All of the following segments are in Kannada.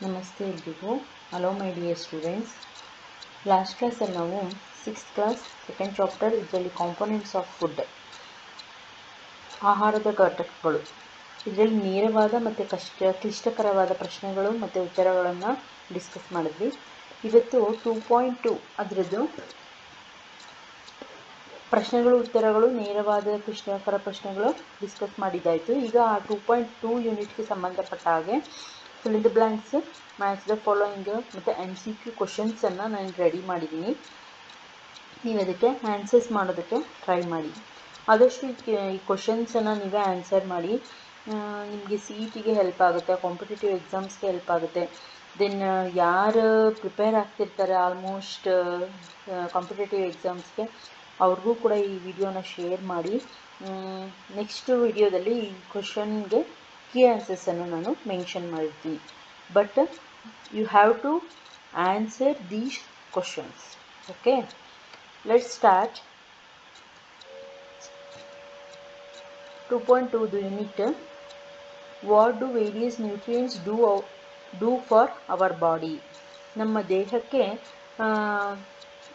ನಮಸ್ತೆ ಎಲ್ರಿಗೂ hello my dear students last ಕ್ಲಾಸಲ್ಲಿ ನಾವು ಸಿಕ್ಸ್ತ್ ಕ್ಲಾಸ್ ಸೆಕೆಂಡ್ ಚಾಪ್ಟರ್ ಇದರಲ್ಲಿ ಕಾಂಪೊನೆಂಟ್ಸ್ ಆಫ್ ಫುಡ್ ಆಹಾರದ ಘಟಕಗಳು. ಇದರಲ್ಲಿ ನೇರವಾದ ಮತ್ತು ಕಷ್ಟ, ಕ್ಲಿಷ್ಟಕರವಾದ ಪ್ರಶ್ನೆಗಳು ಮತ್ತು ಉತ್ತರಗಳನ್ನು ಡಿಸ್ಕಸ್ ಮಾಡಿದ್ವಿ. ಇವತ್ತು ಟೂ ಪಾಯಿಂಟ್ ಟು ಅದರದ್ದು ಪ್ರಶ್ನೆಗಳು, ಉತ್ತರಗಳು, ನೇರವಾದ, ಕ್ಲಿಷ್ಟಕರ ಪ್ರಶ್ನೆಗಳು ಡಿಸ್ಕಸ್ ಮಾಡಿದ್ದಾಯಿತು. ಈಗ ಆ ಟೂ ಪಾಯಿಂಟ್ ಟೂ ಯೂನಿಟ್ಗೆ ಸಂಬಂಧಪಟ್ಟ ಹಾಗೆ fill the blanks match the following ಮತ್ತು ಎಂ ಸಿ ಕ್ಯೂ ಕ್ವಶನ್ಸನ್ನು ನಾನು ರೆಡಿ ಮಾಡಿದ್ದೀನಿ ನೀವು ಅದಕ್ಕೆ ಆನ್ಸರ್ಸ್ ಮಾಡೋದಕ್ಕೆ ಟ್ರೈ ಮಾಡಿ. ಆದಷ್ಟು ಈ ಕ್ವಶನ್ಸನ್ನು ನೀವೇ ಆನ್ಸರ್ ಮಾಡಿ. ನಿಮಗೆ ಸಿ ಇ ಟಿಗೆ ಹೆಲ್ಪ್ ಆಗುತ್ತೆ ಕಾಂಪಿಟೇಟಿವ್ ಎಕ್ಸಾಮ್ಸ್ಗೆ ಹೆಲ್ಪ್ ಆಗುತ್ತೆ. ದೆನ್ ಯಾರು ಪ್ರಿಪೇರ್ ಆಗ್ತಿರ್ತಾರೆ ಆಲ್ಮೋಸ್ಟ್ ಕಾಂಪಿಟೇಟಿವ್ ಎಕ್ಸಾಮ್ಸ್ಗೆ ಅವ್ರಿಗೂ ಕೂಡ ಈ ವಿಡಿಯೋನ ಶೇರ್ ಮಾಡಿ. ನೆಕ್ಸ್ಟ್ ವಿಡಿಯೋದಲ್ಲಿ ಈ ಕ್ವಶನ್ಗೆ ಕೀ ಅನ್ನು ನಾನು ಮೆನ್ಷನ್ ಮಾಡಿರ್ತೀನಿ but you have to answer these questions okay let start two point two the unit what do various nutrients do do for our body ನಮ್ಮ ದೇಹಕ್ಕೆ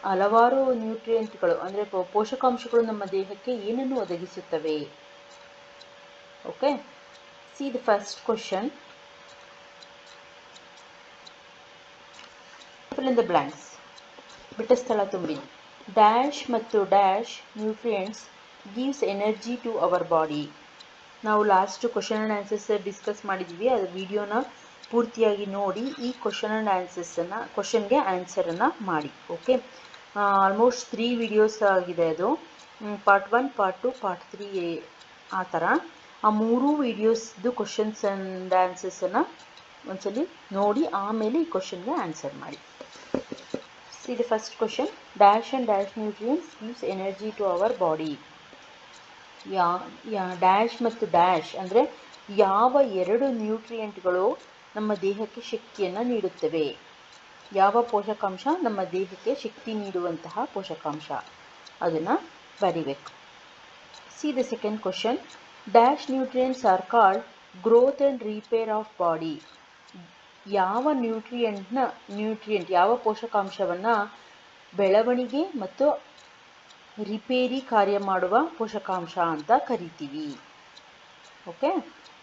ಹಲವಾರು ನ್ಯೂಟ್ರಿಯೆಂಟ್ಗಳು ಅಂದರೆ ಪೋಷಕಾಂಶಗಳು ನಮ್ಮ ದೇಹಕ್ಕೆ ಏನನ್ನು ಒದಗಿಸುತ್ತವೆ? Okay see the first question. Fill in the blanks. ಬಿಟ್ಟ ಸ್ಥಳ ತುಂಬಿ. ಡ್ಯಾಶ್ ಮತ್ತು dash nutrients gives energy to our body ನಾವು last question and answers discuss ಮಾಡಿದ್ವಿ. ಅದು ವಿಡಿಯೋನ ಪೂರ್ತಿಯಾಗಿ ನೋಡಿ ಈ ಕ್ವಶನ್ ಆ್ಯಂಡ್ ಆನ್ಸರ್ಸನ್ನು ಕ್ವಶನ್ಗೆ ಆನ್ಸರನ್ನು ಮಾಡಿ. ಓಕೆ ಆಲ್ಮೋಸ್ಟ್ ತ್ರೀ ವಿಡಿಯೋಸ್ ಆಗಿದೆ ಅದು. Part one part two part three ಆ ಥರ ಆ ಮೂರೂ ವಿಡಿಯೋಸ್ದು ಕ್ವಶನ್ಸ್ ಆ್ಯಂಡ್ ಆನ್ಸರ್ಸನ್ನು ಒಂದ್ಸಲಿ ನೋಡಿ, ಆಮೇಲೆ ಈ ಕ್ವಶನ್ಗೆ ಆನ್ಸರ್ ಮಾಡಿ. See the first question dash and dash nutrients gives energy to our body ಯಾ ಯಾ ಡ್ಯಾಶ್ ಮತ್ತು ಡ್ಯಾಶ್ ಅಂದರೆ ಯಾವ ಎರಡು ನ್ಯೂಟ್ರಿಯೆಂಟ್ಗಳು ನಮ್ಮ ದೇಹಕ್ಕೆ ಶಕ್ತಿಯನ್ನು ನೀಡುತ್ತವೆ. ಯಾವ ಪೋಷಕಾಂಶ ನಮ್ಮ ದೇಹಕ್ಕೆ ಶಕ್ತಿ ನೀಡುವಂತಹ ಪೋಷಕಾಂಶ? ಅದನ್ನು ಬರಿಬೇಕು. See the second question dash nutrients are called growth and repair of body. ಯಾವ ನ್ಯೂಟ್ರಿಯೆಂಟ್ನ ನ್ಯೂಟ್ರಿಯೆಂಟ್, ಯಾವ ಪೋಷಕಾಂಶವನ್ನು ಬೆಳವಣಿಗೆ ಮತ್ತು ರಿಪೇರಿ ಕಾರ್ಯ ಮಾಡುವ ಪೋಷಕಾಂಶ ಅಂತ ಕರಿತೀವಿ. ಓಕೆ?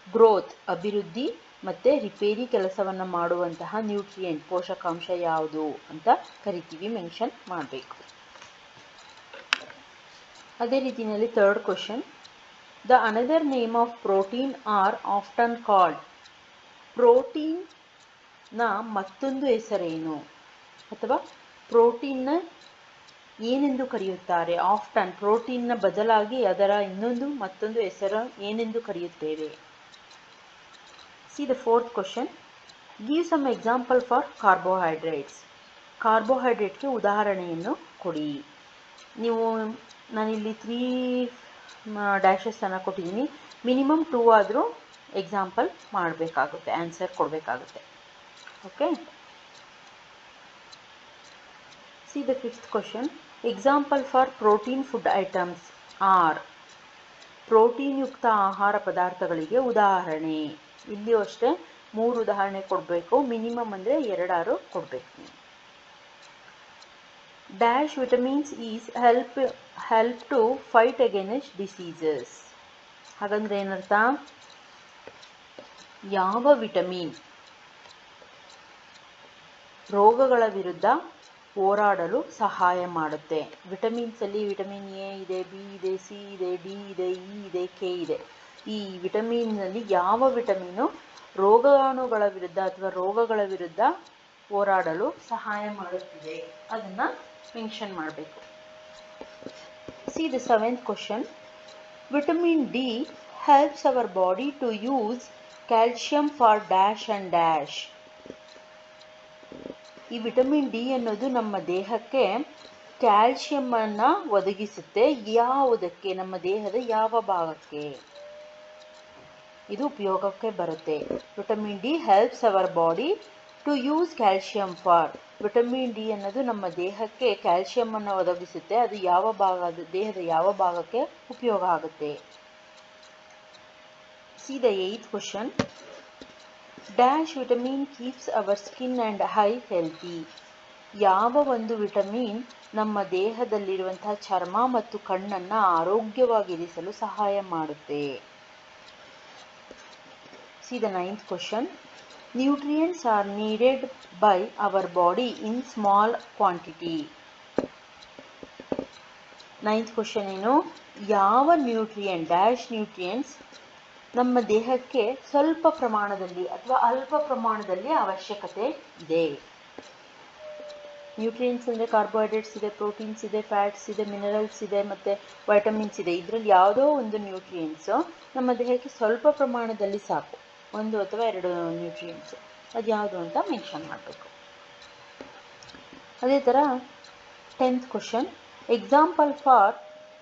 ಗ್ರೋತ್ ಅಭಿವೃದ್ಧಿ ಮತ್ತು ರಿಪೇರಿ ಕೆಲಸವನ್ನು ಮಾಡುವಂತಹ ನ್ಯೂಟ್ರಿಯೆಂಟ್ ಪೋಷಕಾಂಶ ಯಾವುದು ಅಂತ ಕರಿತೀವಿ, ಮೆನ್ಷನ್ ಮಾಡಬೇಕು. ಅದೇ ರೀತಿಯಲ್ಲಿ third question. The another name of protein are often called ಪ್ರೋಟೀನ್ನ ಮತ್ತೊಂದು ಹೆಸರೇನು? ಅಥವಾ ಪ್ರೋಟೀನ್ನ ಏನೆಂದು ಕರೆಯುತ್ತಾರೆ? ಆಫ್ಟನ್ ಪ್ರೋಟೀನ್ನ ಬದಲಾಗಿ ಅದರ ಇನ್ನೊಂದು ಮತ್ತೊಂದು ಹೆಸರು ಏನೆಂದು ಕರೆಯುತ್ತೇವೆ? See the fourth question give some example for carbohydrates ಕಾರ್ಬೋಹೈಡ್ರೇಟ್ಗೆ ಉದಾಹರಣೆಯನ್ನು ಕೊಡಿ. ನೀವು ನಾನಿಲ್ಲಿ ತ್ರೀ ಡ್ಯಾಶಸನ್ನು ಕೊಟ್ಟಿದ್ದೀನಿ ಮಿನಿಮಮ್ ಟೂ ಆದರೂ ಎಕ್ಸಾಂಪಲ್ ಮಾಡಬೇಕಾಗುತ್ತೆ ಆನ್ಸರ್ ಕೊಡಬೇಕಾಗುತ್ತೆ. Okay see the fifth question example for protein food items or protein ಯುಕ್ತ ಆಹಾರ ಪದಾರ್ಥಗಳಿಗೆ ಉದಾಹರಣೆ. ಇಲ್ಲಿಯೂ ಅಷ್ಟೇ ಮೂರು ಉದಾಹರಣೆ ಕೊಡಬೇಕು. ಮಿನಿಮಮ್ ಅಂದರೆ ಎರಡಾರು ಕೊಡಬೇಕು dash vitamins is help help to fight against diseases ಹಾಗಂದ್ರೆ ಏನರ್ಥ? ಯಾವ ವಿಟಮಿನ್ ರೋಗಗಳ ವಿರುದ್ಧ ಹೋರಾಡಲು ಸಹಾಯ ಮಾಡುತ್ತೆ. ವಿಟಮಿನ್ಸಲ್ಲಿ ವಿಟಮಿನ್ ಎ ಇದೆ ಬಿ ಇದೆ ಸಿ ಇದೆ ಡಿ ಇದೆ ಇ ಇದೆ ಕೆ ಇದೆ. ಈ ವಿಟಮಿನ್ನಲ್ಲಿ ಯಾವ ವಿಟಮಿನು ರೋಗಾಣುಗಳ ವಿರುದ್ಧ ಅಥವಾ ರೋಗಗಳ ವಿರುದ್ಧ ಹೋರಾಡಲು ಸಹಾಯ ಮಾಡುತ್ತಿದೆ. ಅದನ್ನು ಮೆನ್ಷನ್ ಮಾಡಬೇಕು. See the seventh question vitamin D helps our body to use calcium for dash and dash ಈ ವಿಟಮಿನ್ ಡಿ ಅನ್ನೋದು ನಮ್ಮ ದೇಹಕ್ಕೆ ಕ್ಯಾಲ್ಶಿಯಮನ್ನು ಒದಗಿಸುತ್ತೆ ಯಾವುದಕ್ಕೆ? ನಮ್ಮ ದೇಹದ ಯಾವ ಭಾಗಕ್ಕೆ? ಇದು ಉಪಯೋಗಕ್ಕೆ ಬರುತ್ತೆ. Vitamin D helps our body to use calcium for vitamin D ಅನ್ನೋದು ನಮ್ಮ ದೇಹಕ್ಕೆ ಕ್ಯಾಲ್ಶಿಯಮನ್ನು ಒದಗಿಸುತ್ತೆ. ಅದು ಯಾವ ಭಾಗ ದೇಹದ ಯಾವ ಭಾಗಕ್ಕೆ ಉಪಯೋಗ ಆಗುತ್ತೆ? See the eighth question dash vitamin keeps our skin and eyes healthy ಯಾವ ಒಂದು ವಿಟಮಿನ್ ನಮ್ಮ ದೇಹದಲ್ಲಿರುವಂತಹ ಚರ್ಮ ಮತ್ತು ಕಣ್ಣನ್ನು ಆರೋಗ್ಯವಾಗಿರಿಸಲು ಸಹಾಯ ಮಾಡುತ್ತೆ? See the ninth question nutrients are needed by our body in small quantity ninth question ಏನು? ಯಾವ ನ್ಯೂಟ್ರಿಯೆಂಟ್ ಡ್ಯಾಶ್ ನ್ಯೂಟ್ರಿಯೆಂಟ್ಸ್ ನಮ್ಮ ದೇಹಕ್ಕೆ ಸ್ವಲ್ಪ ಪ್ರಮಾಣದಲ್ಲಿ ಅಥವಾ ಅಲ್ಪ ಪ್ರಮಾಣದಲ್ಲಿ ಅವಶ್ಯಕತೆ ಇದೆ? ನ್ಯೂಟ್ರಿಯೆಂಟ್ಸ್ ಅಂದರೆ ಕಾರ್ಬೋಹೈಡ್ರೇಟ್ಸ್ ಇದೆ ಪ್ರೋಟೀನ್ಸ್ ಇದೆ ಫ್ಯಾಟ್ಸ್ ಇದೆ ಮಿನರಲ್ಸ್ ಇದೆ, ಮತ್ತು ವೈಟಮಿನ್ಸ್ ಇದೆ. ಇದರಲ್ಲಿ ಯಾವುದೋ ಒಂದು ನ್ಯೂಟ್ರಿಯೆಂಟ್ಸು ನಮ್ಮ ದೇಹಕ್ಕೆ ಸ್ವಲ್ಪ ಪ್ರಮಾಣದಲ್ಲಿ ಸಾಕು. ಒಂದು ಅಥವಾ ಎರಡು ನ್ಯೂಟ್ರಿಯೆಂಟ್ಸ್ ಅದು ಯಾವುದು ಅಂತ ಮೆನ್ಷನ್ ಮಾಡಬೇಕು. ಅದೇ ಥರ tenth question example for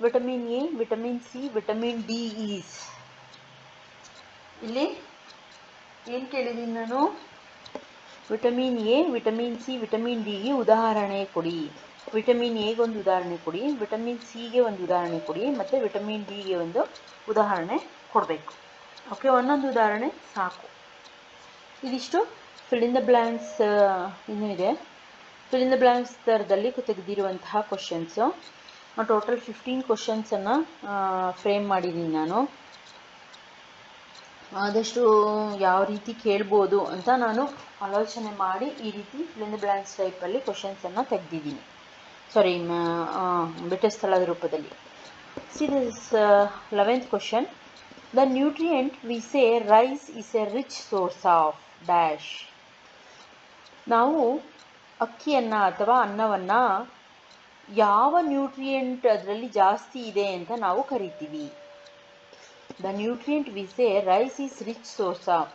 vitamin A vitamin C vitamin D is ಇಲ್ಲಿ ಏನು ಕೇಳಿದ್ದೀನಿ ನಾನು? Vitamin A vitamin C vitamin ಡಿಗೆ ಉದಾಹರಣೆ ಕೊಡಿ. ವಿಟಮಿನ್ ಎಗೆ ಒಂದು ಉದಾಹರಣೆ ಕೊಡಿ ವಿಟಮಿನ್ ಸಿಗೆ ಒಂದು ಉದಾಹರಣೆ ಕೊಡಿ, ಮತ್ತು ವಿಟಮಿನ್ ಡಿಗೆ ಒಂದು ಉದಾಹರಣೆ ಕೊಡಬೇಕು. ಓಕೆ, ಒಂದೊಂದು ಉದಾಹರಣೆ ಸಾಕು. ಇದಿಷ್ಟು ಫಿಲಿಂದ ಬ್ಲ್ಯಾಂಕ್ಸ್ ಇನ್ನೂ ಇದೆ. ಫಿಲಿಂದ ಬ್ಲ್ಯಾಂಕ್ಸ್ ಥರದಲ್ಲಿ ತೆಗೆದಿರುವಂತಹ ಕ್ವಶನ್ಸು ಟೋಟಲ್ ಫಿಫ್ಟೀನ್ ಕ್ವಶನ್ಸನ್ನು ಫ್ರೇಮ್ ಮಾಡಿದ್ದೀನಿ ನಾನು. ಆದಷ್ಟು ಯಾವ ರೀತಿ ಕೇಳ್ಬೋದು ಅಂತ ನಾನು ಆಲೋಚನೆ ಮಾಡಿ ಈ ರೀತಿ ಫಿಲಿಂದ ಬ್ಲ್ಯಾಂಕ್ಸ್ ಟೈಪಲ್ಲಿ ಕ್ವಶನ್ಸನ್ನು ತೆಗೆದಿದ್ದೀನಿ ಸಾರಿ ಬಿಟ್ಟ ಸ್ಥಳದ ರೂಪದಲ್ಲಿ. See this eleventh question the nutrient we say rice is a rich source of dash ನಾವು ಅಕ್ಕಿಯನ್ನು ಅಥವಾ ಅನ್ನವನ್ನು ಯಾವ ನ್ಯೂಟ್ರಿಯೆಂಟ್ ಅದರಲ್ಲಿ ಜಾಸ್ತಿ ಇದೆ ಅಂತ ನಾವು ಕರಿತೀವಿ. The nutrient we say rice is rich source of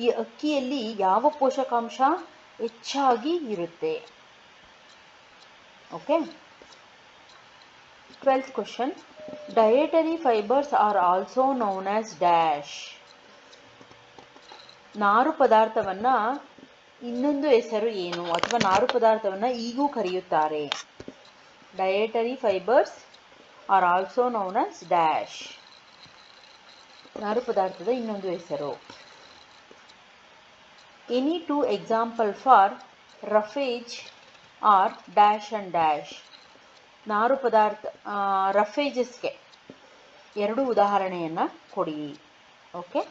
ಈ ಅಕ್ಕಿಯಲ್ಲಿ ಯಾವ ಪೋಷಕಾಂಶ ಹೆಚ್ಚಾಗಿ ಇರುತ್ತೆ? Okay twelfth question dietary fibres are also known as dash ನಾರು ಪದಾರ್ಥವನ್ನು ಇನ್ನೊಂದು ಹೆಸರು ಏನು? ಅಥವಾ ನಾರು ಪದಾರ್ಥವನ್ನು ಈಗೂ ಕರೆಯುತ್ತಾರೆ. Dietary fibres are also known as dash ನಾರು ಪದಾರ್ಥದ ಇನ್ನೊಂದು ಹೆಸರು. Any two example for roughage are dash and dash ನಾರು ಪದಾರ್ಥ ರಫೇಜಸ್ಗೆ ಎರಡು ಉದಾಹರಣೆಯನ್ನು ಕೊಡಿ. ಓಕೆ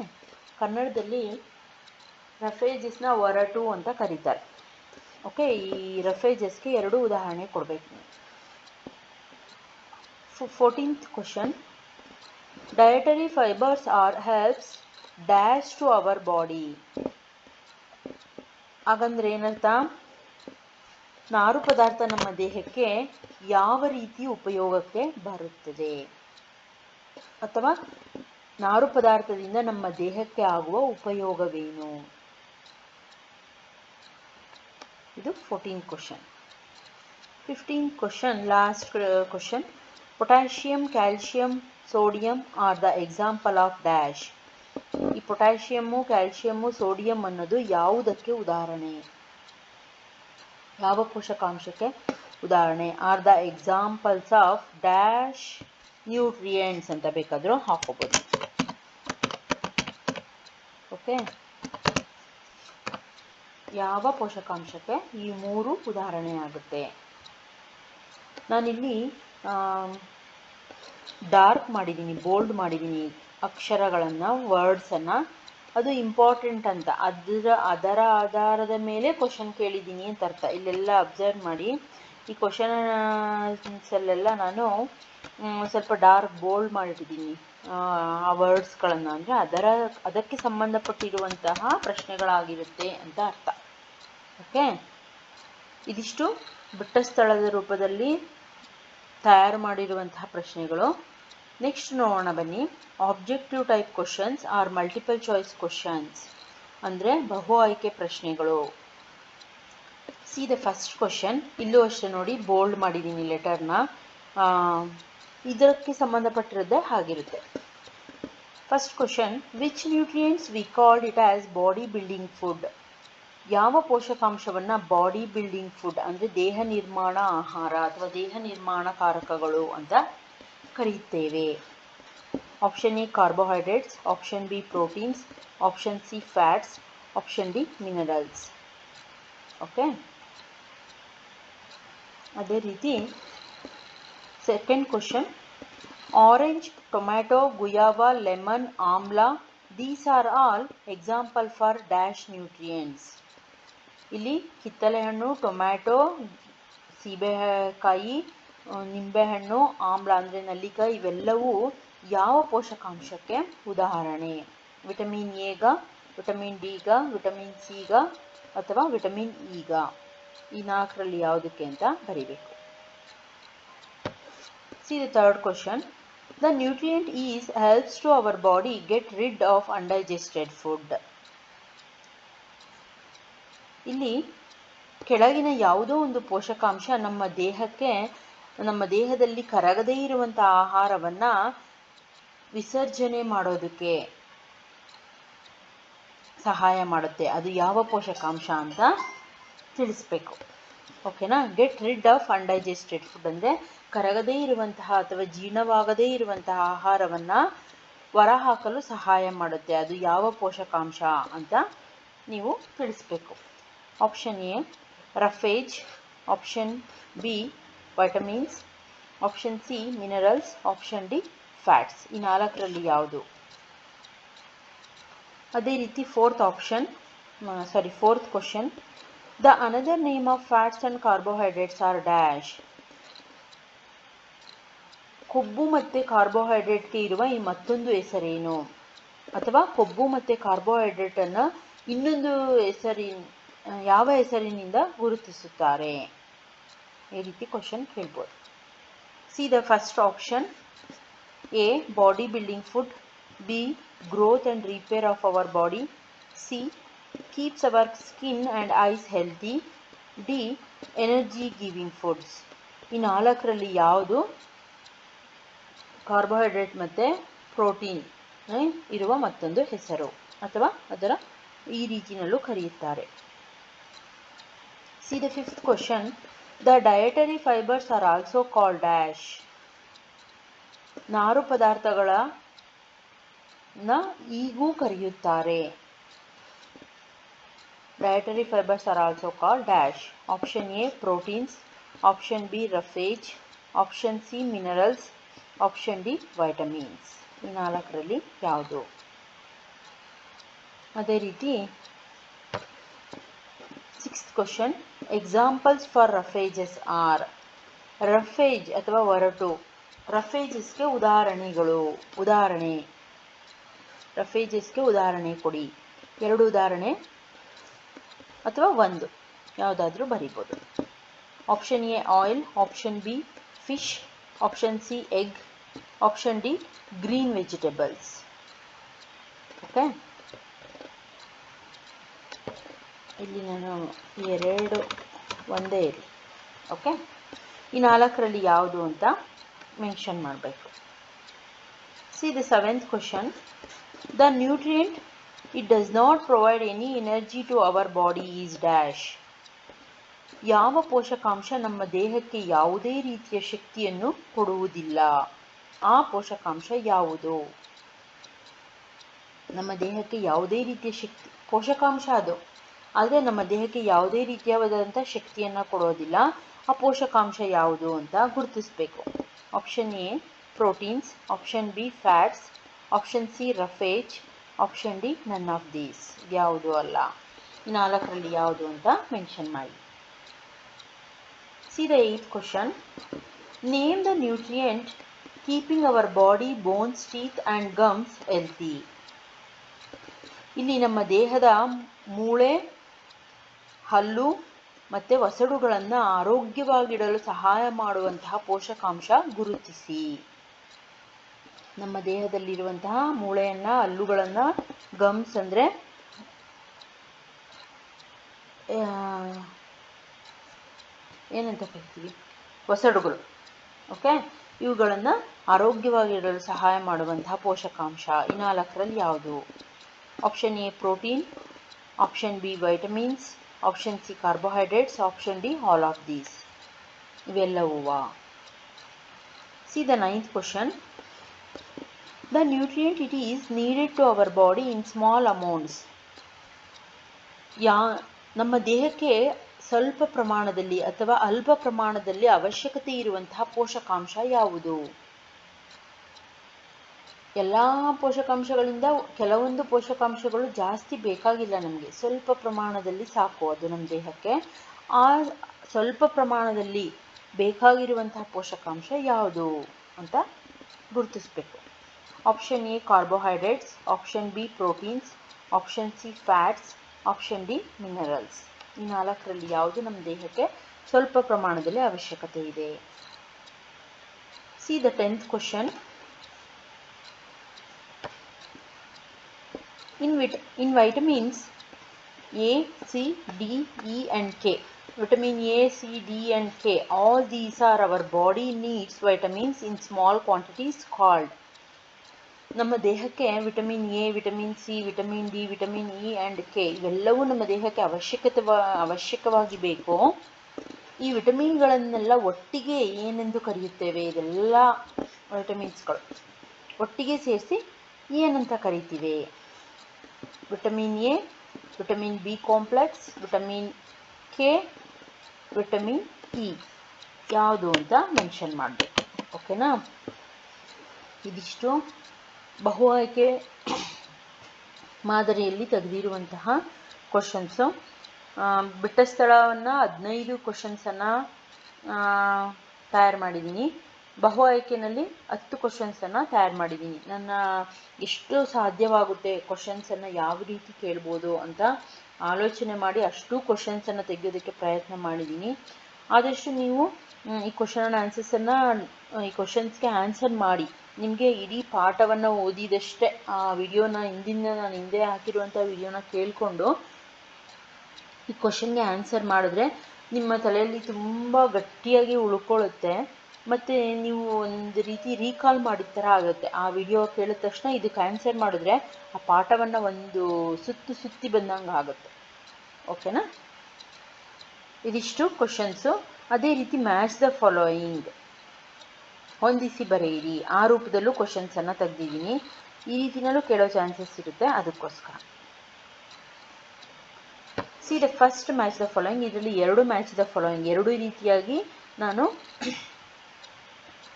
ಕನ್ನಡದಲ್ಲಿ ರಫೇಜಸ್ನ ಒರಟು ಅಂತ ಕರೀತಾರೆ. ಓಕೆ ಈ ರಫೇಜಸ್ಗೆ ಎರಡು ಉದಾಹರಣೆ ಕೊಡಬೇಕು. Fourteenth question dietary fibres are helps dash to our body ಹಾಗಂದ್ರೆ ಏನರ್ಥ ನಾರು ಪದಾರ್ಥ ನಮ್ಮ ದೇಹಕ್ಕೆ ಯಾವ ರೀತಿ ಉಪಯೋಗಕ್ಕೆ ಬರುತ್ತದೆ? ಅಥವಾ ನಾರು ಪದಾರ್ಥದಿಂದ ನಮ್ಮ ದೇಹಕ್ಕೆ ಆಗುವ ಉಪಯೋಗವೇನು? ಇದು fourteen question fifteen question last question potassium calcium sodium are the example of dash ಈ ಪೊಟ್ಯಾಷಿಯಮ್ಮು ಕ್ಯಾಲ್ಶಿಯಮ್ಮು ಸೋಡಿಯಂ ಅನ್ನೋದು ಯಾವುದಕ್ಕೆ ಉದಾಹರಣೆ? ಯಾವ ಪೋಷಕಾಂಶಕ್ಕೆ? ಉದಾಹರಣೆ are the examples of dash nutrients ಅಂತ ಬೇಕಾದರೂ ಹಾಕೋಬೋದು. ಓಕೆ ಯಾವ ಪೋಷಕಾಂಶಕ್ಕೆ ಈ ಮೂರು ಉದಾಹರಣೆ ಆಗುತ್ತೆ? ನಾನಿಲ್ಲಿ ಡಾರ್ಕ್ ಮಾಡಿದ್ದೀನಿ ಬೋಲ್ಡ್ ಮಾಡಿದ್ದೀನಿ ಅಕ್ಷರಗಳನ್ನು ವರ್ಡ್ಸನ್ನು ಅದು ಇಂಪಾರ್ಟೆಂಟ್ ಅಂತ. ಅದರ ಅದರ ಆಧಾರದ ಮೇಲೆ ಕ್ವಶನ್ ಕೇಳಿದ್ದೀನಿ ಅಂತ ಅರ್ಥ. ಇಲ್ಲೆಲ್ಲ ಅಬ್ಸರ್ವ್ ಮಾಡಿ. ಈ ಕ್ವಶನ್ಸಲ್ಲೆಲ್ಲ ನಾನು ಸ್ವಲ್ಪ ಡಾರ್ಕ್ ಬೋಲ್ಡ್ ಮಾಡಿಟ್ಟಿದ್ದೀನಿ ಆ ವರ್ಡ್ಸ್ಗಳನ್ನು ಅಂದರೆ ಅದರ, ಅದಕ್ಕೆ ಸಂಬಂಧಪಟ್ಟಿರುವಂತಹ ಪ್ರಶ್ನೆಗಳಾಗಿರುತ್ತೆ ಅಂತ ಅರ್ಥ. ಓಕೆ ಇದಿಷ್ಟು. ಬಿಟ್ಟ ಸ್ಥಳದ ರೂಪದಲ್ಲಿ ತಯಾರು ಮಾಡಿರುವಂತಹ ಪ್ರಶ್ನೆಗಳು. ನೆಕ್ಸ್ಟ್ ನೋಡೋಣ ಬನ್ನಿ. Objective type questions or multiple choice questions ಅಂದರೆ ಬಹು ಆಯ್ಕೆ ಪ್ರಶ್ನೆಗಳು. ಸಿ ದ ಫಸ್ಟ್ ಕ್ವಶನ್ ಇಲ್ಲೂ ಅಷ್ಟೇ ನೋಡಿ ಬೋಲ್ಡ್ ಮಾಡಿದ್ದೀನಿ ಲೆಟರ್ನ ಇದಕ್ಕೆ ಸಂಬಂಧಪಟ್ಟಿರೋದೇ ಆಗಿರುತ್ತೆ first question which nutrients we called it as body building food ಯಾವ ಪೋಷಕಾಂಶವನ್ನು ಬಾಡಿ ಬಿಲ್ಡಿಂಗ್ ಫುಡ್ ಅಂದರೆ ದೇಹ ನಿರ್ಮಾಣ, ಆಹಾರ ಅಥವಾ ದೇಹ ನಿರ್ಮಾಣ ಕಾರಕಗಳು ಅಂತ ಕರೆಯುತ್ತೇವೆ. Option A carbohydrates option B proteins option C fats option D minerals okay ಅದೇ ರೀತಿ second question orange tomato guava lemon ಆಮ್ಲ these are all example for dash nutrients ಇಲ್ಲಿ ಕಿತ್ತಲೆ ಹಣ್ಣು ಟೊಮ್ಯಾಟೊ ಸೀಬೆಕಾಯಿ ನಿಂಬೆಹಣ್ಣು, ಆಮ್ಲ ಅಂದರೆ ನಲ್ಲಿಕಾಯಿ ಇವೆಲ್ಲವೂ ಯಾವ ಪೋಷಕಾಂಶಕ್ಕೆ ಉದಾಹರಣೆ? ವಿಟಮಿನ್ ಎಗ ವಿಟಮಿನ್ ಡಿಗ ವಿಟಮಿನ್ ಸಿಗ ಅಥವಾ ವಿಟಮಿನ್ ಇಗ ಈ ನಾಲ್ಕರಲ್ಲಿ ಯಾವುದಕ್ಕೆ ಅಂತ ಬರಿಬೇಕು. See the third question the nutrient is helps to our body get rid of undigested food ಇಲ್ಲಿ ಕೆಳಗಿನ ಯಾವುದೋ ಒಂದು ಪೋಷಕಾಂಶ ನಮ್ಮ ದೇಹಕ್ಕೆ ನಮ್ಮ ದೇಹದಲ್ಲಿ ಕರಗದೇ ಇರುವಂಥ ಆಹಾರವನ್ನು ವಿಸರ್ಜನೆ ಮಾಡೋದಕ್ಕೆ ಸಹಾಯ ಮಾಡುತ್ತೆ. ಅದು ಯಾವ ಪೋಷಕಾಂಶ ಅಂತ ತಿಳಿಸ್ಬೇಕು. ಓಕೆನಾ? Get rid of undigested food ಅಂದರೆ ಕರಗದೇ ಇರುವಂತಹ ಅಥವಾ ಜೀರ್ಣವಾಗದೇ ಇರುವಂತಹ ಆಹಾರವನ್ನು ಹೊರಹಾಕಲು ಸಹಾಯ ಮಾಡುತ್ತೆ. ಅದು ಯಾವ ಪೋಷಕಾಂಶ ಅಂತ ನೀವು ತಿಳಿಸ್ಬೇಕು. Option A roughage option B vitamins option C minerals option D fats ಈ ನಾಲ್ಕರಲ್ಲಿ ಯಾವುದು? ಅದೇ ರೀತಿ fourth option sorry fourth question the another name of fats and carbohydrates or dash ಕೊಬ್ಬು ಮತ್ತು ಕಾರ್ಬೋಹೈಡ್ರೇಟ್ಗೆ ಇರುವ ಈ ಮತ್ತೊಂದು ಹೆಸರೇನು? ಅಥವಾ ಕೊಬ್ಬು ಮತ್ತು ಕಾರ್ಬೋಹೈಡ್ರೇಟನ್ನು ಇನ್ನೊಂದು ಹೆಸರಿನ, ಯಾವ ಹೆಸರಿನಿಂದ ಗುರುತಿಸುತ್ತಾರೆ? ಈ ರೀತಿ ಕ್ವಶನ್ ಕೇಳ್ಬೋದು. See the first option A body building food B growth and repair of our body C keeps our skin and eyes healthy D energy giving foods ಈ ನಾಲ್ಕರಲ್ಲಿ ಯಾವುದು? ಕಾರ್ಬೋಹೈಡ್ರೇಟ್ ಮತ್ತು ಪ್ರೋಟೀನ್ ಇರುವ ಮತ್ತೊಂದು ಹೆಸರು, ಅಥವಾ ಅದರ ಈ ರೀತಿಯಲ್ಲೂ ಕರೆಯುತ್ತಾರೆ. See the fifth question the dietary fibres are also called dash ನಾರು ಪದಾರ್ಥಗಳ ನ ಈಗೂ ಕರೆಯುತ್ತಾರೆ. Dietary fibres are also call dash option A proteins option B roughage option C minerals option D vitamins ಈ ನಾಲ್ಕರಲ್ಲಿ ಯಾವುದು? ಅದೇ ರೀತಿ question examples for roughages or roughage ಅಥವಾ ಒರಟು. ರಫೇಜಸ್ಗೆ ಉದಾಹರಣೆಗಳು. ಉದಾಹರಣೆ. ರಫೇಜಸ್ಗೆ ಉದಾಹರಣೆ ಕೊಡಿ. ಎರಡು ಉದಾಹರಣೆ ಅಥವಾ ಒಂದು. ಯಾವುದಾದ್ರೂ ಬರಿಬೋದು. Option A oil option B fish option C egg option D green vegetables okay ಇಲ್ಲಿ ನಾನು ಎರಡು ಒಂದೇ ಇರಲಿ ಓಕೆ ಈ ನಾಲ್ಕರಲ್ಲಿ ಯಾವುದು ಅಂತ ಮೆನ್ಷನ್ ಮಾಡಬೇಕು. See the seventh question the nutrient it does not provide any energy to our body is dash ಯಾವ ಪೋಷಕಾಂಶ ನಮ್ಮ ದೇಹಕ್ಕೆ ಯಾವುದೇ ರೀತಿಯ ಶಕ್ತಿಯನ್ನು ಕೊಡುವುದಿಲ್ಲ, ಆ ಪೋಷಕಾಂಶ ಯಾವುದು? ನಮ್ಮ ದೇಹಕ್ಕೆ ಯಾವುದೇ ರೀತಿಯ ಶಕ್ತಿ, ಪೋಷಕಾಂಶ ಅದು. ಆದರೆ ನಮ್ಮ ದೇಹಕ್ಕೆ ಯಾವುದೇ ರೀತಿಯಾದಂಥ ಶಕ್ತಿಯನ್ನು ಕೊಡೋದಿಲ್ಲ. ಆ ಪೋಷಕಾಂಶ ಯಾವುದು ಅಂತ ಗುರುತಿಸಬೇಕು. Option A proteins option B fats option C roughage option D none of these ಯಾವುದು ಅಲ್ಲ. ನಾಲ್ಕರಲ್ಲಿ ಯಾವುದು ಅಂತ ಮೆನ್ಷನ್ ಮಾಡಿ. See the eighth question name the nutrient keeping our body bones teeth and gums healthy ಇಲ್ಲಿ ನಮ್ಮ ದೇಹದ ಮೂಳೆ ಹಲ್ಲು ಮತ್ತು ವಸಡುಗಳನ್ನು ಆರೋಗ್ಯವಾಗಿಡಲು ಸಹಾಯ ಮಾಡುವಂತಹ ಪೋಷಕಾಂಶ ಗುರುತಿಸಿ. ನಮ್ಮ ದೇಹದಲ್ಲಿರುವಂತಹ ಮೂಳೆಯನ್ನು, ಹಲ್ಲುಗಳನ್ನು, ಗಮ್ಸ್ ಅಂದರೆ ಏನಂತ ಕರಿತೀವಿ? ಒಸಡುಗಳು ಓಕೆ ಇವುಗಳನ್ನು ಆರೋಗ್ಯವಾಗಿಡಲು ಸಹಾಯ ಮಾಡುವಂತಹ ಪೋಷಕಾಂಶ. ಈ ಯಾವುದು? Option A protein option B vitamins option C carbohydrates option D all of these ಇವೆಲ್ಲವೂವಾ? See the ninth question the nutrient it is needed to our body in small amounts ಯಾ, ನಮ್ಮ ದೇಹಕ್ಕೆ ಸ್ವಲ್ಪ ಪ್ರಮಾಣದಲ್ಲಿ ಅಥವಾ ಅಲ್ಪ ಪ್ರಮಾಣದಲ್ಲಿ ಅವಶ್ಯಕತೆ ಇರುವಂತಹ ಪೋಷಕಾಂಶ ಯಾವುದು? ಎಲ್ಲ ಪೋಷಕಾಂಶಗಳಿಂದ ಕೆಲವೊಂದು ಪೋಷಕಾಂಶಗಳು ಜಾಸ್ತಿ ಬೇಕಾಗಿಲ್ಲ ನಮಗೆ. ಸ್ವಲ್ಪ ಪ್ರಮಾಣದಲ್ಲಿ ಸಾಕು ಅದು ನಮ್ಮ ದೇಹಕ್ಕೆ. ಆ ಸ್ವಲ್ಪ ಪ್ರಮಾಣದಲ್ಲಿ ಬೇಕಾಗಿರುವಂತಹ ಪೋಷಕಾಂಶ ಯಾವುದು ಅಂತ ಗುರುತಿಸಬೇಕು. Option A carbohydrates, option B proteins, option C fats, option D minerals. ಈ ನಾಲ್ಕರಲ್ಲಿ ಯಾವುದು ನಮ್ಮ ದೇಹಕ್ಕೆ ಸ್ವಲ್ಪ ಪ್ರಮಾಣದಲ್ಲಿ ಅವಶ್ಯಕತೆ ಇದೆ. See the tenth question. In, vit- in vitamins A, C, D, E and K. Vitamin A, C, D and K. All these are our body needs vitamins in small quantities called. ನಮ್ಮ ದೇಹಕ್ಕೆ vitamin A vitamin C vitamin D vitamin E and K ಇವೆಲ್ಲವೂ ನಮ್ಮ ದೇಹಕ್ಕೆ ಅವಶ್ಯಕತೆ ಅವಶ್ಯಕವಾಗಿ ಬೇಕು ಈ ವಿಟಮಿನ್ಗಳನ್ನೆಲ್ಲ ಒಟ್ಟಿಗೆ ಏನೆಂದು ಕರೆಯುತ್ತೇವೆ ಇದೆಲ್ಲ ವಿಟಮಿನ್ಸ್ಗಳು ಒಟ್ಟಿಗೆ ಸೇರಿಸಿ ಏನಂತ ಕರಿತೀವಿ vitamin A, vitamin B complex, vitamin K, vitamin E. ಯಾವುದು ಅಂತ ಮೆನ್ಷನ್ ಮಾಡಬೇಕು, ಓಕೆನಾ? ಇದಿಷ್ಟು. ಬಹು ಆಯ್ಕೆ ಮಾದರಿಯಲ್ಲಿ ತೆಗೆದಿರುವಂತಹ ಕ್ವಶನ್ಸು ಬಿಟ್ಟ ಸ್ಥಳವನ್ನು ಹದಿನೈದು ಕ್ವಶನ್ಸನ್ನು ತಯಾರು ಮಾಡಿದ್ದೀನಿ ಬಹು ಆಯ್ಕೆನಲ್ಲಿ ಹತ್ತು ಕ್ವಶನ್ಸನ್ನು ತಯಾರು ಮಾಡಿದ್ದೀನಿ ನನ್ನ ಎಷ್ಟು ಸಾಧ್ಯವಾಗುತ್ತೆ ಕ್ವಶನ್ಸನ್ನು ಯಾವ ರೀತಿ ಕೇಳ್ಬೋದು ಅಂತ ಆಲೋಚನೆ ಮಾಡಿ ಅಷ್ಟು ಕ್ವಶನ್ಸನ್ನು ತೆಗೆಯೋದಕ್ಕೆ ಪ್ರಯತ್ನ ಮಾಡಿದ್ದೀನಿ ಆದಷ್ಟು ನೀವು ಈ ಕ್ವಶನ್ ಆನ್ಸರ್ಸನ್ನು ಈ ಕ್ವಶನ್ಸ್ಗೆ ಆನ್ಸರ್ ಮಾಡಿ. ನಿಮಗೆ ಇಡೀ ಪಾಠವನ್ನು ಓದಿದಷ್ಟೇ, ಆ ವಿಡಿಯೋನ ಹಿಂದಿನ, ನಾನು ಹಿಂದೆ ಹಾಕಿರುವಂಥ ವಿಡಿಯೋನ ಕೇಳಿಕೊಂಡು ಈ ಕ್ವಶನ್ಗೆ ಆನ್ಸರ್ ಮಾಡಿದ್ರೆ ನಿಮ್ಮ ತಲೆಯಲ್ಲಿ ತುಂಬ ಗಟ್ಟಿಯಾಗಿ ಉಳ್ಕೊಳ್ಳುತ್ತೆ. ಮತ್ತು ನೀವು ಒಂದು ರೀತಿ ರೀಕಾಲ್ ಮಾಡಿದ ಥರ ಆಗುತ್ತೆ. ಆ ವಿಡಿಯೋ ಕೇಳಿದ ತಕ್ಷಣ ಇದಕ್ಕೆ ಆನ್ಸರ್ ಮಾಡಿದ್ರೆ ಆ ಪಾಠವನ್ನು ಒಂದು ಸುತ್ತು ಸುತ್ತಿ ಬಂದಂಗೆ ಆಗುತ್ತೆ. ಓಕೆನಾ ಇದಿಷ್ಟು ಕ್ವಶನ್ಸು ಅದೇ ರೀತಿ ಮ್ಯಾಚ್ ದ ಫಾಲೋಯಿಂಗ್ ಹೊಂದಿಸಿ ಬರೆಯಿರಿ. ಆ ರೂಪದಲ್ಲೂ ಕ್ವಶನ್ಸನ್ನು ತೆಗೆದಿದ್ದೀನಿ. ಈ ರೀತಿನಲ್ಲೂ ಕೇಳೋ ಚಾನ್ಸಸ್ ಇರುತ್ತೆ. ಅದಕ್ಕೋಸ್ಕರ. See the first match the following ಇದರಲ್ಲಿ ಎರಡು ಮ್ಯಾಚ್ ದ ಫಾಲೋಯಿಂಗ್ ಎರಡೂ ರೀತಿಯಾಗಿ ನಾನು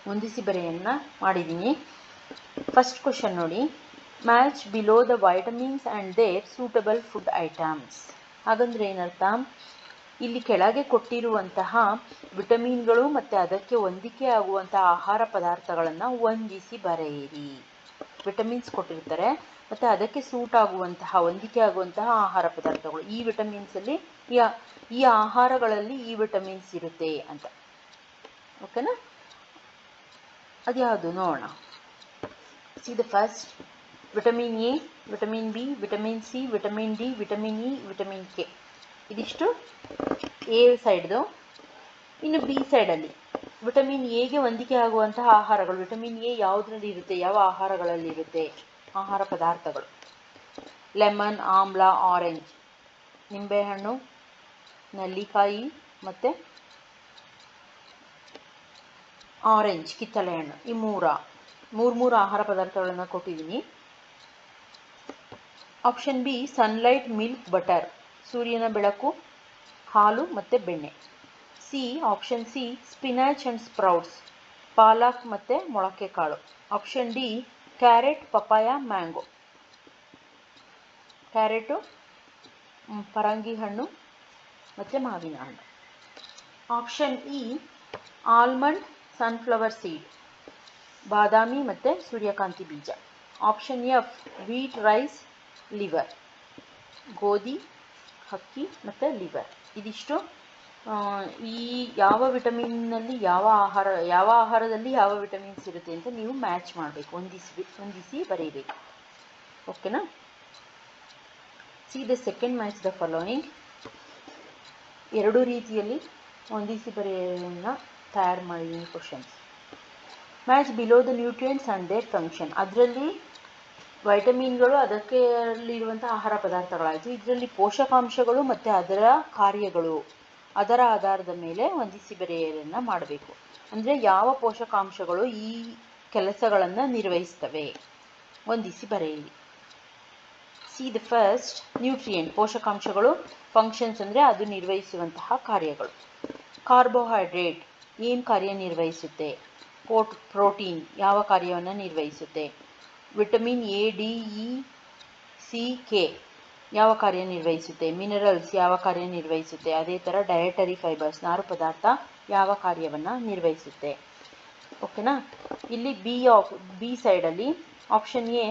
ಹೊಂದಿಸಿ ಬರೆಯನ್ನು ಮಾಡಿದ್ದೀನಿ. ಫಸ್ಟ್ ಕ್ವಶನ್ ನೋಡಿ. Match below the vitamins and their suitable food items ಹಾಗಂದ್ರೆ ಏನರ್ಥ? ಇಲ್ಲಿ ಕೆಳಗೆ ಕೊಟ್ಟಿರುವಂತಹ ವಿಟಮಿನ್ಗಳು ಮತ್ತು ಅದಕ್ಕೆ ಹೊಂದಿಕೆ ಆಗುವಂತಹ ಆಹಾರ ಪದಾರ್ಥಗಳನ್ನು ಹೊಂದಿಸಿ ಬರೆಯಿರಿ. ವಿಟಮಿನ್ಸ್ ಕೊಟ್ಟಿರ್ತಾರೆ. ಮತ್ತು ಅದಕ್ಕೆ ಸೂಟ್ ಆಗುವಂತಹ, ಹೊಂದಿಕೆ ಆಗುವಂತಹ ಆಹಾರ ಪದಾರ್ಥಗಳು. ಈ ವಿಟಮಿನ್ಸಲ್ಲಿ ಈ ಈ ಆಹಾರಗಳಲ್ಲಿ ಈ ವಿಟಮಿನ್ಸ್ ಇರುತ್ತೆ ಅಂತ. ಓಕೆನಾ ಅದ್ಯಾವುದು ನೋಡೋಣ. See the first vitamin A vitamin B vitamin C vitamin D vitamin E vitamin K ಇದಿಷ್ಟು ಎ ಸೈಡ್ದು ಇನ್ನು ಬಿ ಸೈಡಲ್ಲಿ ವಿಟಮಿನ್ ಎಗೆ ಹೊಂದಿಕೆ ಆಗುವಂತಹ ಆಹಾರಗಳು. ವಿಟಮಿನ್ ಎ ಯಾವುದರಲ್ಲಿ ಇರುತ್ತೆ? ಯಾವ ಆಹಾರಗಳಲ್ಲಿ ಇರುತ್ತೆ? ಆಹಾರ ಪದಾರ್ಥಗಳು. ಲೆಮನ್, ಆಮ್ಲ ಆರೆಂಜ್ ನಿಂಬೆಹಣ್ಣು, ನೆಲ್ಲಿಕಾಯಿ ಮತ್ತು ಆರೆಂಜ್ ಕಿತ್ತಳೆ ಹಣ್ಣು ಈ ಮೂರ ಮೂರು ಮೂರು ಆಹಾರ ಪದಾರ್ಥಗಳನ್ನು ಕೊಟ್ಟಿದ್ದೀನಿ option B sunlight milk butter ಸೂರ್ಯನ ಬೆಳಕು ಹಾಲು ಮತ್ತು ಬೆಣ್ಣೆ. C option C spinach and sprouts ಪಾಲಕ್ ಮತ್ತು ಮೊಳಕೆ ಕಾಳು option D carrot papaya mango. Carrot ಮ್, ಪರಂಗಿ ಹಣ್ಣು ಮತ್ತು ಮಾವಿನ ಹಣ್ಣು. Option E almond sunflower seed ಬಾದಾಮಿ ಮತ್ತು ಸೂರ್ಯಕಾಂತಿ ಬೀಜ. Option F wheat rice liver ಗೋಧಿ ಹಕ್ಕಿ ಮತ್ತು ಲಿವರ್ ಇದಿಷ್ಟು ಈ ಯಾವ ವಿಟಮಿನ್ನಲ್ಲಿ ಯಾವ ಆಹಾರ, ಯಾವ ಆಹಾರದಲ್ಲಿ ಯಾವ ವಿಟಮಿನ್ಸ್ ಇರುತ್ತೆ ಅಂತ ನೀವು ಮ್ಯಾಚ್ ಮಾಡಬೇಕು. ಹೊಂದಿಸಿ ಹೊಂದಿಸಿ ಬರೀಬೇಕು. ಓಕೆನಾ see the second match the following ಎರಡು ರೀತಿಯಲ್ಲಿ ಹೊಂದಿಸಿ ಬರೆಯೋನ್ನ ತಯಾರು ಮಾಡಿದ್ದೀನಿ questions match below the nutrients and their function ಅದರಲ್ಲಿ ವೈಟಮಿನ್ಗಳು ಅದಕ್ಕೆ ಇರುವಂಥ ಆಹಾರ ಪದಾರ್ಥಗಳಾಯಿತು. ಇದರಲ್ಲಿ ಪೋಷಕಾಂಶಗಳು ಮತ್ತು ಅದರ ಕಾರ್ಯಗಳು, ಅದರ ಆಧಾರದ ಮೇಲೆ ಹೊಂದಿಸಿ ಬರೆಯಲನ್ನು ಮಾಡಬೇಕು. ಅಂದರೆ ಯಾವ ಪೋಷಕಾಂಶಗಳು ಈ ಕೆಲಸಗಳನ್ನು ನಿರ್ವಹಿಸ್ತವೆ ಹೊಂದಿಸಿ ಬರೆಯಿರಿ. ಸಿ ದ ಫಸ್ಟ್ ನ್ಯೂಟ್ರಿಯೆಂಟ್ ಪೋಷಕಾಂಶಗಳು ಫಂಕ್ಷನ್ಸ್ ಅಂದರೆ ಅದು ನಿರ್ವಹಿಸುವಂತಹ ಕಾರ್ಯಗಳು. ಕಾರ್ಬೋಹೈಡ್ರೇಟ್ ಏನು ಕಾರ್ಯನಿರ್ವಹಿಸುತ್ತೆ ಪೋಟ್ ಪ್ರೋಟೀನ್ ಯಾವ ಕಾರ್ಯವನ್ನು ನಿರ್ವಹಿಸುತ್ತೆ? Vitamin A D E C K ಯಾವ ಕಾರ್ಯನಿರ್ವಹಿಸುತ್ತೆ ಮಿನರಲ್ಸ್ ಯಾವ ಕಾರ್ಯನಿರ್ವಹಿಸುತ್ತೆ ಅದೇ ಥರ ಡಯಟರಿ ಫೈಬರ್ಸ್ ನಾರು ಪದಾರ್ಥ ಯಾವ ಕಾರ್ಯವನ್ನು ನಿರ್ವಹಿಸುತ್ತೆ? ಓಕೆನಾ ಇಲ್ಲಿ ಬಿ ಆಫ್ ಬಿ ಸೈಡಲ್ಲಿ option A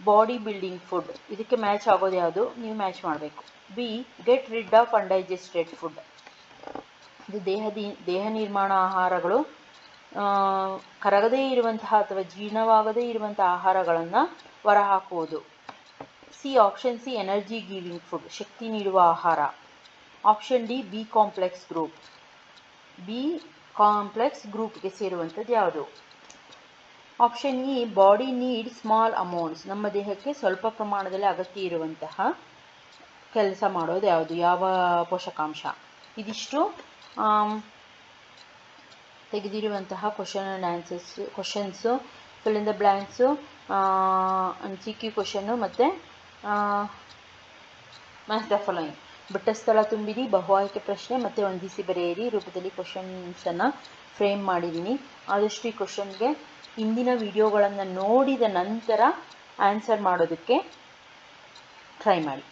body building food ಇದಕ್ಕೆ ಮ್ಯಾಚ್ ಆಗೋದು ಯಾವುದು? ನೀವು ಮ್ಯಾಚ್ ಮಾಡಬೇಕು. B get rid of undigested food ಇದು ದೇಹದಿ ದೇಹ ನಿರ್ಮಾಣ ಆಹಾರಗಳು ಕರಗದೇ ಇರುವಂತಹ ಅಥವಾ ಜೀರ್ಣವಾಗದೇ ಇರುವಂತಹ ಆಹಾರಗಳನ್ನು ಹೊರಹಾಕುವುದು. C option C energy giving food ಶಕ್ತಿ ನೀಡುವ ಆಹಾರ. Option D B complex group B complex ಗ್ರೂಪ್ಗೆ ಸೇರುವಂಥದ್ದು ಯಾವುದು? Option E body need small amounts ನಮ್ಮ ದೇಹಕ್ಕೆ ಸ್ವಲ್ಪ ಪ್ರಮಾಣದಲ್ಲಿ ಅಗತ್ಯ ಇರುವಂತಹ ಕೆಲಸ ಮಾಡೋದು ಯಾವುದು? ಯಾವ ಪೋಷಕಾಂಶ? ಇದಿಷ್ಟು ತೆಗೆದಿರುವಂತಹ question and answers questions fill in the blanks see Q question ಮತ್ತು ಮ್ಯಾಥ್ ದ ಫಾಲೋಯಿಂಗ್ ಬಿಟ್ಟ ಸ್ಥಳ ತುಂಬಿರಿ ಬಹು ಆಯ್ಕೆ ಪ್ರಶ್ನೆ ಮತ್ತು ಹೊಂದಿಸಿ ಬರೆಯಿರಿ, ರೂಪದಲ್ಲಿ ಕ್ವಶನ್ಸನ್ನು ಫ್ರೇಮ್ ಮಾಡಿದ್ದೀನಿ. ಆದಷ್ಟು ಈ ಕ್ವಶನ್ಗೆ ಇಂದಿನ ವಿಡಿಯೋಗಳನ್ನು ನೋಡಿದ ನಂತರ ಆನ್ಸರ್ ಮಾಡೋದಕ್ಕೆ ಟ್ರೈ ಮಾಡಿ.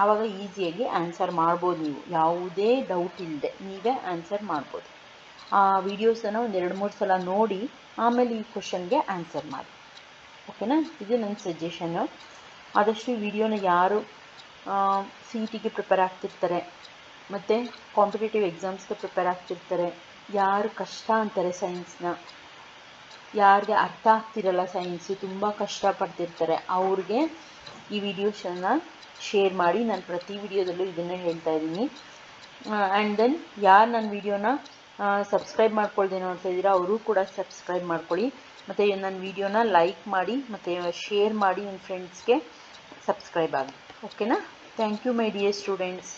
ಆವಾಗ ಈಸಿಯಾಗಿ ಆನ್ಸರ್ ಮಾಡ್ಬೋದು ನೀವು. ಯಾವುದೇ ಡೌಟ್ ಇಲ್ಲದೆ ನೀವೇ ಆನ್ಸರ್ ಮಾಡ್ಬೋದು. ಆ ವಿಡಿಯೋಸನ್ನು ಒಂದು ಎರಡು ಮೂರು ಸಲ ನೋಡಿ ಆಮೇಲೆ ಈ ಕ್ವಶನ್ಗೆ ಆನ್ಸರ್ ಮಾಡಿ. ಓಕೆನಾ ಇದು ನನ್ನ ಸಜೆಷನ್ನು ಆದಷ್ಟು ವಿಡಿಯೋನ ಯಾರು ಸಿ ಇ ಟಿಗೆ ಪ್ರಿಪೇರ್ ಆಗ್ತಿರ್ತಾರೆ, ಮತ್ತು ಕಾಂಪಿಟೇಟಿವ್ ಎಕ್ಸಾಮ್ಸ್ಗೆ ಪ್ರಿಪೇರ್ ಆಗ್ತಿರ್ತಾರೆ, ಯಾರು ಕಷ್ಟ ಅಂತಾರೆ ಸೈನ್ಸ್ನ ಯಾರಿಗೆ ಅರ್ಥ ಆಗ್ತಿರಲ್ಲ ಸೈನ್ಸು ತುಂಬ ಕಷ್ಟಪಡ್ತಿರ್ತಾರೆ ಅವ್ರಿಗೆ ಈ ವಿಡಿಯೋಸನ್ನ ಶೇರ್ ಮಾಡಿ. ನಾನು ಪ್ರತಿ ವಿಡಿಯೋದಲ್ಲೂ ಇದನ್ನು ಹೇಳ್ತಾ ಇದ್ದೀನಿ. ಆ್ಯಂಡ್ ದೆನ್ ಯಾರು ನನ್ನ ವಿಡಿಯೋನ ಸಬ್ಸ್ಕ್ರೈಬ್ ಮಾಡ್ಕೊಳ್ದೆ ನೋಡ್ತಾ ಇದ್ದೀರಾ, ಅವರು ಕೂಡ ಸಬ್ಸ್ಕ್ರೈಬ್ ಮಾಡ್ಕೊಳ್ಳಿ. ಮತ್ತು ನನ್ನ ವಿಡಿಯೋನ ಲೈಕ್ ಮಾಡಿ, ಮತ್ತು ಶೇರ್ ಮಾಡಿ ನಿಮ್ಮ ಫ್ರೆಂಡ್ಸ್ಗೆ ಸಬ್ಸ್ಕ್ರೈಬ್ ಆಗಿ ಓಕೆನಾ thank you my dear students